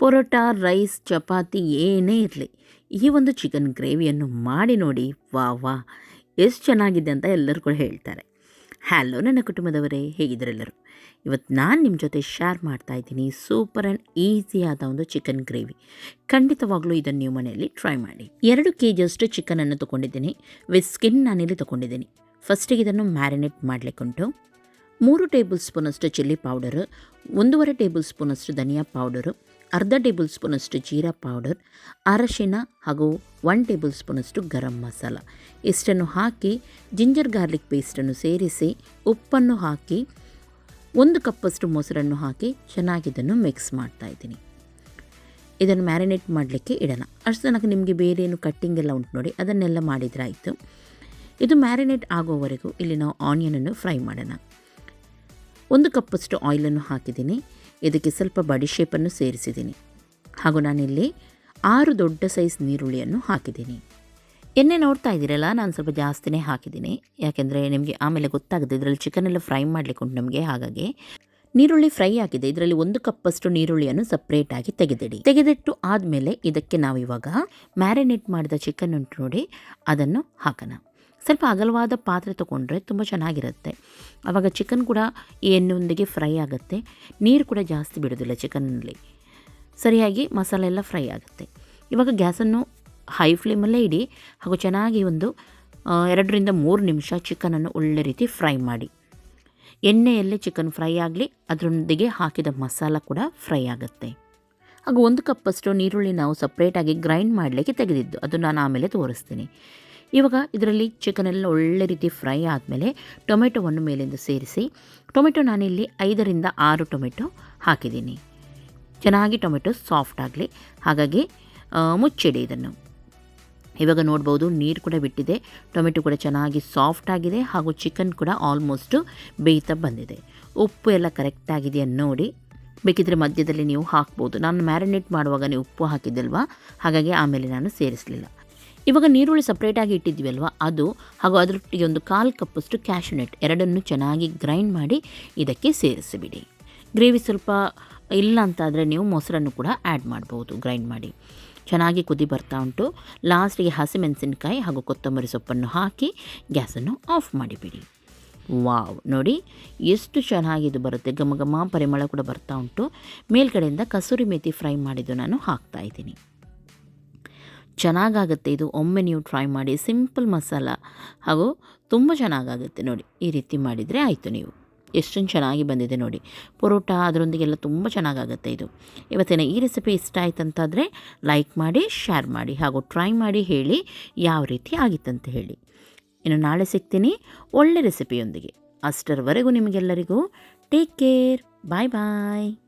ಪೊರೋಟ, rice, chapati ಏನೇ ಇರಲಿ, ಈ ಒಂದು ಚಿಕನ್ ಗ್ರೇವಿಯನ್ನು ಮಾಡಿ ನೋಡಿ, ವಾ ವಾ, ಎಷ್ಟು ಚೆನ್ನಾಗಿದೆ ಅಂತ ಎಲ್ಲರೂ ಕೂಡ ಹೇಳ್ತಾರೆ. ಹ್ಯಾಲೋ ನನ್ನ ಕುಟುಂಬದವರೇ, ಹೇಗಿದ್ದರೆಲ್ಲರೂ? ಇವತ್ತು ನಾನು ನಿಮ್ಮ ಜೊತೆ ಶೇರ್ ಮಾಡ್ತಾ ಇದ್ದೀನಿ ಸೂಪರ್ ಆ್ಯಂಡ್ ಈಸಿಯಾದ ಒಂದು ಚಿಕನ್ ಗ್ರೇವಿ ಖಂಡಿತವಾಗ್ಲೂ ಇದನ್ನು ನೀವು ಮನೆಯಲ್ಲಿ ಟ್ರೈ ಮಾಡಿ. ಎರಡು ಕೆ ಜಿಯಷ್ಟು ಚಿಕನನ್ನು ತೊಗೊಂಡಿದ್ದೀನಿ ವಿತ್ ಸ್ಕಿನ್ ನಾನಿಲ್ಲಿ ತೊಗೊಂಡಿದ್ದೀನಿ. ಫಸ್ಟಿಗೆ ಇದನ್ನು ಮ್ಯಾರಿನೇಟ್ ಮಾಡಲಿಕ್ಕುಂಟು ಮೂರು ಟೇಬಲ್ ಸ್ಪೂನಷ್ಟು ಚಿಲ್ಲಿ ಪೌಡರು ಒಂದೂವರೆ ಟೇಬಲ್ ಸ್ಪೂನಷ್ಟು ಧನಿಯಾ ಪೌಡರು ಅರ್ಧ ಟೇಬಲ್ ಸ್ಪೂನಷ್ಟು ಜೀರಾ ಪೌಡರ್ ಅರಶಿನ ಹಾಗೂ ಒನ್ ಟೇಬಲ್ ಸ್ಪೂನಷ್ಟು ಗರಂ ಮಸಾಲ. ಇಷ್ಟನ್ನು ಹಾಕಿ ಜಿಂಜರ್ ಗಾರ್ಲಿಕ್ ಪೇಸ್ಟನ್ನು ಸೇರಿಸಿ ಉಪ್ಪನ್ನು ಹಾಕಿ ಒಂದು ಕಪ್ಪಷ್ಟು ಮೊಸರನ್ನು ಹಾಕಿ ಚೆನ್ನಾಗಿ ಇದನ್ನು ಮಿಕ್ಸ್ ಮಾಡ್ತಾ ಇದ್ದೀನಿ. ಇದನ್ನು ಮ್ಯಾರಿನೇಟ್ ಮಾಡಲಿಕ್ಕೆ ಇಡೋಣ. ಅಷ್ಟು ತನಕ ನಿಮಗೆ ಬೇರೆ ಏನು ಕಟ್ಟಿಂಗ್ ಎಲ್ಲ ಉಂಟು ನೋಡಿ, ಅದನ್ನೆಲ್ಲ ಮಾಡಿದ್ರಾಯಿತು ಇದು ಮ್ಯಾರಿನೇಟ್ ಆಗೋವರೆಗೂ ಇಲ್ಲಿ ನಾವು ಆನಿಯನನ್ನು ಫ್ರೈ ಮಾಡೋಣ. ಒಂದು ಕಪ್ಪಷ್ಟು ಆಯಿಲನ್ನು ಹಾಕಿದ್ದೀನಿ. ಇದಕ್ಕೆ ಸ್ವಲ್ಪ ಬಡಿ ಶೇಪನ್ನು ಸೇರಿಸಿದ್ದೀನಿ. ಹಾಗೂ ನಾನಿಲ್ಲಿ ಆರು ದೊಡ್ಡ ಸೈಜ್ ನೀರುಳ್ಳಿಯನ್ನು ಹಾಕಿದ್ದೀನಿ. ಎಣ್ಣೆ ನೋಡ್ತಾ ಇದ್ದೀರಲ್ಲ, ನಾನು ಸ್ವಲ್ಪ ಜಾಸ್ತಿನೇ ಹಾಕಿದ್ದೀನಿ. ಯಾಕೆಂದರೆ ನಿಮಗೆ ಆಮೇಲೆ ಗೊತ್ತಾಗುತ್ತೆ, ಇದರಲ್ಲಿ ಚಿಕನ್ ಎಲ್ಲ ಫ್ರೈ ಮಾಡಲಿಕ್ಕೆ ಉಂಟು ನಮಗೆ ಹಾಗಾಗಿ. ನೀರುಳ್ಳಿ ಫ್ರೈ ಆಗಿದೆ, ಇದರಲ್ಲಿ ಒಂದು ಕಪ್ಪಷ್ಟು ನೀರುಳ್ಳಿಯನ್ನು ಸಪ್ರೇಟಾಗಿ ತೆಗೆದಿಡಿ. ತೆಗೆದಿಟ್ಟು ಆದಮೇಲೆ ಇದಕ್ಕೆ ನಾವು ಇವಾಗ ಮ್ಯಾರಿನೇಟ್ ಮಾಡಿದ ಚಿಕನ್ ಉಂಟು ನೋಡಿ, ಅದನ್ನು ಹಾಕೋಣ. ಸ್ವಲ್ಪ ಅಗಲವಾದ ಪಾತ್ರೆ ತೊಗೊಂಡ್ರೆ ತುಂಬ ಚೆನ್ನಾಗಿರುತ್ತೆ. ಆವಾಗ ಚಿಕನ್ ಕೂಡ ಎಣ್ಣೆಯೊಂದಿಗೆ ಫ್ರೈ ಆಗುತ್ತೆ. ನೀರು ಕೂಡ ಜಾಸ್ತಿ ಬಿಡೋದಿಲ್ಲ ಚಿಕನ್ನಲ್ಲಿ ಸರಿಯಾಗಿ ಮಸಾಲೆ ಎಲ್ಲ ಫ್ರೈ ಆಗುತ್ತೆ. ಇವಾಗ ಗ್ಯಾಸನ್ನು ಹೈ ಫ್ಲೇಮಲ್ಲೇ ಇಡಿ, ಹಾಗೂ ಚೆನ್ನಾಗಿ ಒಂದು ಎರಡರಿಂದ ಮೂರು ನಿಮಿಷ ಚಿಕನನ್ನು ಒಳ್ಳೆ ರೀತಿ ಫ್ರೈ ಮಾಡಿ. ಎಣ್ಣೆಯಲ್ಲಿ ಚಿಕನ್ ಫ್ರೈ ಆಗಲಿ, ಅದರೊಂದಿಗೆ ಹಾಕಿದ ಮಸಾಲ ಕೂಡ ಫ್ರೈ ಆಗುತ್ತೆ. ಹಾಗೂ ಒಂದು ಕಪ್ಪಷ್ಟು ನೀರುಳ್ಳಿ ನಾವು ಸಪ್ರೇಟಾಗಿ ಗ್ರೈಂಡ್ ಮಾಡಲಿಕ್ಕೆ ತೆಗೆದಿದ್ದು, ಅದು ನಾನು ಆಮೇಲೆ ತೋರಿಸ್ತೀನಿ. ಇವಾಗ ಇದರಲ್ಲಿ ಚಿಕನ್ ಎಲ್ಲ ಒಳ್ಳೆ ರೀತಿ ಫ್ರೈ ಆದಮೇಲೆ ಟೊಮೆಟೊವನ್ನು ಮೇಲಿಂದ ಸೇರಿಸಿ ಟೊಮೆಟೊ ನಾನಿಲ್ಲಿ ಐದರಿಂದ ಆರು ಟೊಮೆಟೊ ಹಾಕಿದ್ದೀನಿ. ಚೆನ್ನಾಗಿ ಟೊಮೆಟೊ ಸಾಫ್ಟ್ ಆಗಲಿ, ಹಾಗಾಗಿ ಮುಚ್ಚಿಡಿ ಇದನ್ನು. ಇವಾಗ ನೋಡ್ಬೋದು ನೀರು ಕೂಡ ಬಿಟ್ಟಿದೆ ಟೊಮೆಟೊ ಕೂಡ ಚೆನ್ನಾಗಿ ಸಾಫ್ಟ್ ಆಗಿದೆ, ಹಾಗೂ ಚಿಕನ್ ಕೂಡ ಆಲ್ಮೋಸ್ಟು ಬೇಯ್ತಾ ಬಂದಿದೆ. ಉಪ್ಪು ಎಲ್ಲ ಕರೆಕ್ಟ್ ಆಗಿದೆಯಾ ನೋಡಿ, ಬೇಕಿದ್ರೆ ಮಧ್ಯದಲ್ಲಿ ನೀವು ಹಾಕ್ಬೋದು. ನಾನು ಮ್ಯಾರಿನೇಟ್ ಮಾಡುವಾಗ ನೀವು ಉಪ್ಪು ಹಾಕಿದ್ದಲ್ವಾ? ಹಾಗಾಗಿ ಆಮೇಲೆ ನಾನು ಸೇರಿಸಲಿಲ್ಲ. ಇವಾಗ ನೀರುಳ್ಳಿ ಸಪ್ರೇಟಾಗಿ ಇಟ್ಟಿದ್ವಿ ಅದು, ಹಾಗೂ ಅದರೊಟ್ಟಿಗೆ ಒಂದು ಕಾಲು ಕಪ್ಪಷ್ಟು ಕ್ಯಾಶುನೆಟ್ ಎರಡನ್ನು ಚೆನ್ನಾಗಿ ಗ್ರೈಂಡ್ ಮಾಡಿ ಇದಕ್ಕೆ ಸೇರಿಸಿಬಿಡಿ. ಗ್ರೇವಿ ಸ್ವಲ್ಪ ಇಲ್ಲ ಅಂತಾದರೆ ನೀವು ಮೊಸರನ್ನು ಕೂಡ ಆ್ಯಡ್ ಮಾಡ್ಬೋದು ಗ್ರೈಂಡ್ ಮಾಡಿ. ಚೆನ್ನಾಗಿ ಕುದಿ ಬರ್ತಾ ಉಂಟು. ಲಾಸ್ಟಿಗೆ ಹಸಿಮೆಣಸಿನಕಾಯಿ ಹಾಗೂ ಕೊತ್ತಂಬರಿ ಸೊಪ್ಪನ್ನು ಹಾಕಿ ಗ್ಯಾಸನ್ನು ಆಫ್ ಮಾಡಿಬಿಡಿ. ವಾವ್, ನೋಡಿ ಎಷ್ಟು ಚೆನ್ನಾಗಿ ಇದು ಬರುತ್ತೆ. ಘಮ ಘಮ ಪರಿಮಳ ಕೂಡ ಬರ್ತಾ ಉಂಟು. ಮೇಲ್ಗಡೆಯಿಂದ ಕಸೂರಿ ಮೇಥಿ ಫ್ರೈ ಮಾಡಿದ್ದು ನಾನು ಹಾಕ್ತಾ ಇದ್ದೀನಿ. ಚೆನ್ನಾಗಾಗುತ್ತೆ. ಇದು ಒಮ್ಮೆ ನೀವು ಟ್ರೈ ಮಾಡಿ ಸಿಂಪಲ್ ಮಸಾಲ ಹಾಗೂ ತುಂಬ ಚೆನ್ನಾಗಾಗುತ್ತೆ ನೋಡಿ. ಈ ರೀತಿ ಮಾಡಿದರೆ ಆಯಿತು ನೀವು. ಎಷ್ಟೊಂದು ಚೆನ್ನಾಗಿ ಬಂದಿದೆ ನೋಡಿ. ಪರೋಟ ಅದರೊಂದಿಗೆಲ್ಲ ತುಂಬ ಚೆನ್ನಾಗಾಗುತ್ತೆ ಇದು. ಇವತ್ತಿನ ಈ ರೆಸಿಪಿ ಇಷ್ಟ ಆಯ್ತಂತಾದರೆ ಲೈಕ್ ಮಾಡಿ ಶೇರ್ ಮಾಡಿ ಹಾಗೂ ಟ್ರೈ ಮಾಡಿ ಹೇಳಿ ಯಾವ ರೀತಿ ಆಗಿತ್ತಂತ ಹೇಳಿ. ಇನ್ನು ನಾಳೆ ಸಿಗ್ತೀನಿ ಒಳ್ಳೆ ರೆಸಿಪಿಯೊಂದಿಗೆ ಅಷ್ಟರವರೆಗೂ ನಿಮಗೆಲ್ಲರಿಗೂ ಟೇಕ್ ಕೇರ್ ಬಾಯ್ ಬಾಯ್